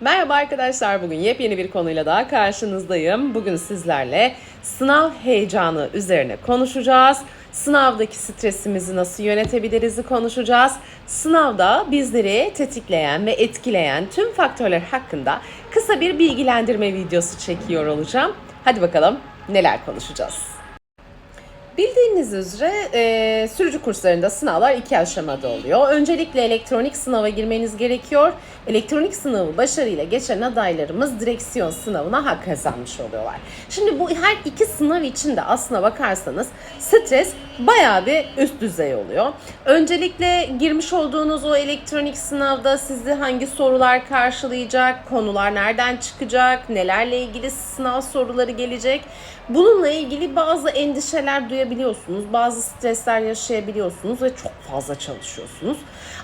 Merhaba arkadaşlar. Bugün yepyeni bir konuyla daha karşınızdayım. Bugün sizlerle sınav heyecanı üzerine konuşacağız. Sınavdaki stresimizi nasıl yönetebiliriz konuşacağız. Sınavda bizleri tetikleyen ve etkileyen tüm faktörler hakkında kısa bir bilgilendirme videosu çekiyor olacağım. Hadi bakalım neler konuşacağız. Bildiğiniz üzere e, sürücü kurslarında sınavlar iki aşamada oluyor. Öncelikle elektronik sınava girmeniz gerekiyor. Elektronik sınavı başarıyla geçen adaylarımız direksiyon sınavına hak kazanmış oluyorlar. Şimdi bu her iki sınav için de aslına bakarsanız stres bayağı bir üst düzey oluyor. Öncelikle girmiş olduğunuz o elektronik sınavda sizi hangi sorular karşılayacak, konular nereden çıkacak, nelerle ilgili sınav soruları gelecek. Bununla ilgili bazı endişeler duyabiliyorsunuz, bazı stresler yaşayabiliyorsunuz ve çok fazla çalışıyorsunuz.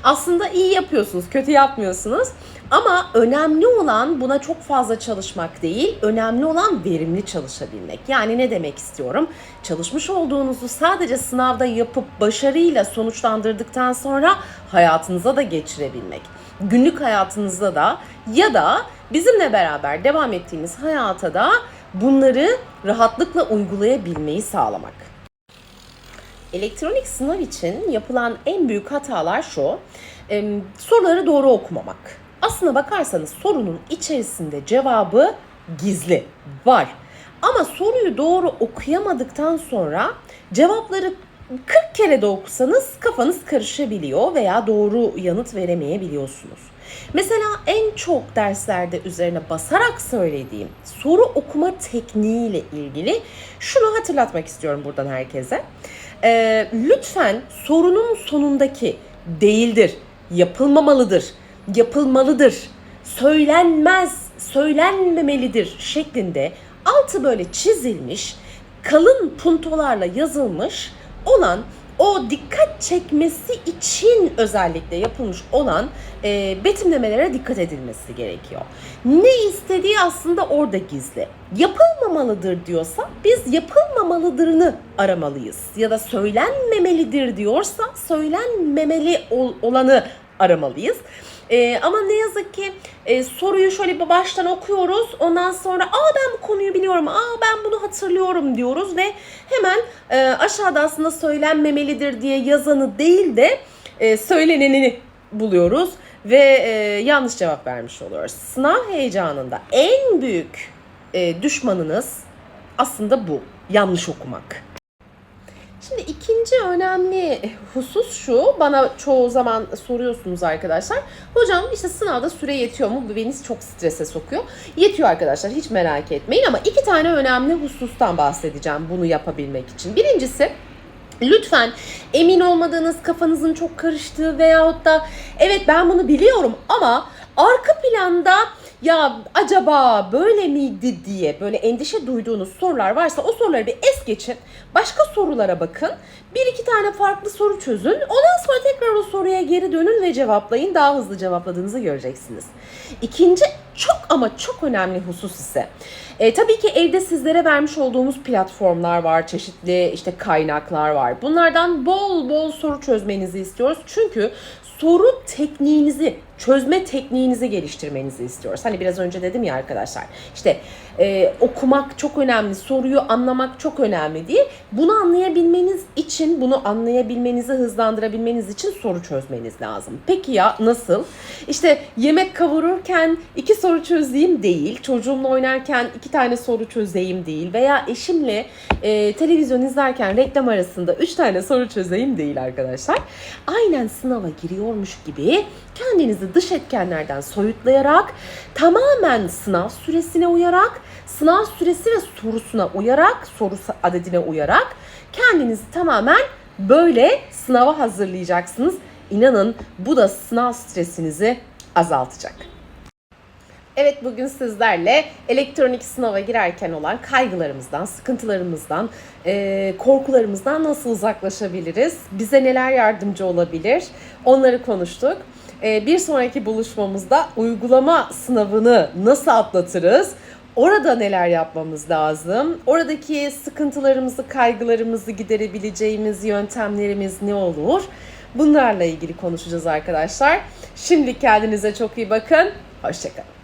Aslında iyi yapıyorsunuz, kötü yapmıyorsunuz. Ama önemli olan buna çok fazla çalışmak değil, önemli olan verimli çalışabilmek. Yani ne demek istiyorum? Çalışmış olduğunuzu sadece sınavda yapıp başarıyla sonuçlandırdıktan sonra hayatınıza da geçirebilmek. Günlük hayatınızda da ya da bizimle beraber devam ettiğimiz hayata da bunları rahatlıkla uygulayabilmeyi sağlamak. Elektronik sınav için yapılan en büyük hatalar şu, e, soruları doğru okumamak. Aslına bakarsanız sorunun içerisinde cevabı gizli, var. Ama soruyu doğru okuyamadıktan sonra cevapları 40 kere de okusanız kafanız karışabiliyor veya doğru yanıt veremeyebiliyorsunuz. Mesela en çok derslerde üzerine basarak söylediğim soru okuma tekniğiyle ilgili şunu hatırlatmak istiyorum buradan herkese. Ee, lütfen sorunun sonundaki değildir, yapılmamalıdır, yapılmalıdır, söylenmez, söylenmemelidir şeklinde altı böyle çizilmiş, kalın puntolarla yazılmış olan o dikkat çekmesi için özellikle yapılmış olan e, betimlemelere dikkat edilmesi gerekiyor. Ne istediği aslında orada gizli. Yapılmamalıdır diyorsa biz yapılmamalıdırını aramalıyız. Ya da söylenmemelidir diyorsa söylenmemeli ol- olanı aramalıyız. Ee, ama ne yazık ki e, soruyu şöyle bir baştan okuyoruz. Ondan sonra aa ben bu konuyu biliyorum, aa ben bunu hatırlıyorum diyoruz ve hemen e, aşağıda aslında söylenmemelidir diye yazanı değil de e, söylenenini buluyoruz ve e, yanlış cevap vermiş oluyoruz. Sınav heyecanında en büyük e, düşmanınız aslında bu. Yanlış okumak. Şimdi ikinci önemli husus şu. Bana çoğu zaman soruyorsunuz arkadaşlar. Hocam işte sınavda süre yetiyor mu? Bu beni çok strese sokuyor. Yetiyor arkadaşlar hiç merak etmeyin ama iki tane önemli husustan bahsedeceğim bunu yapabilmek için. Birincisi Lütfen emin olmadığınız kafanızın çok karıştığı veyahut da evet ben bunu biliyorum ama arka planda ya acaba böyle miydi diye böyle endişe duyduğunuz sorular varsa o soruları bir es geçin. Başka sorulara bakın. Bir iki tane farklı soru çözün. Ondan sonra tekrar o soruya geri dönün ve cevaplayın. Daha hızlı cevapladığınızı göreceksiniz. İkinci çok ama çok önemli husus ise e, tabii ki evde sizlere vermiş olduğumuz platformlar var, çeşitli işte kaynaklar var. Bunlardan bol bol soru çözmenizi istiyoruz. Çünkü soru tekniğinizi, çözme tekniğinizi geliştirmenizi istiyoruz. Hani biraz önce dedim ya arkadaşlar. İşte e, okumak çok önemli, soruyu anlamak çok önemli diye. Bunu anlayabilmeniz için, bunu anlayabilmenizi hızlandırabilmeniz için soru çözmeniz lazım. Peki ya nasıl? İşte yemek kavururken iki soru çözeyim değil, çocuğumla oynarken iki tane soru çözeyim değil veya eşimle e, televizyon izlerken reklam arasında üç tane soru çözeyim değil arkadaşlar. Aynen sınava giriyormuş gibi kendinizi dış etkenlerden soyutlayarak tamamen sınav süresine uyarak sınav süresi ve sorusuna uyarak soru adedine uyarak kendinizi tamamen böyle sınava hazırlayacaksınız. İnanın bu da sınav stresinizi azaltacak. Evet bugün sizlerle elektronik sınava girerken olan kaygılarımızdan, sıkıntılarımızdan, korkularımızdan nasıl uzaklaşabiliriz? Bize neler yardımcı olabilir? Onları konuştuk. E, bir sonraki buluşmamızda uygulama sınavını nasıl atlatırız? Orada neler yapmamız lazım? Oradaki sıkıntılarımızı, kaygılarımızı giderebileceğimiz yöntemlerimiz ne olur? Bunlarla ilgili konuşacağız arkadaşlar. Şimdi kendinize çok iyi bakın. Hoşçakalın.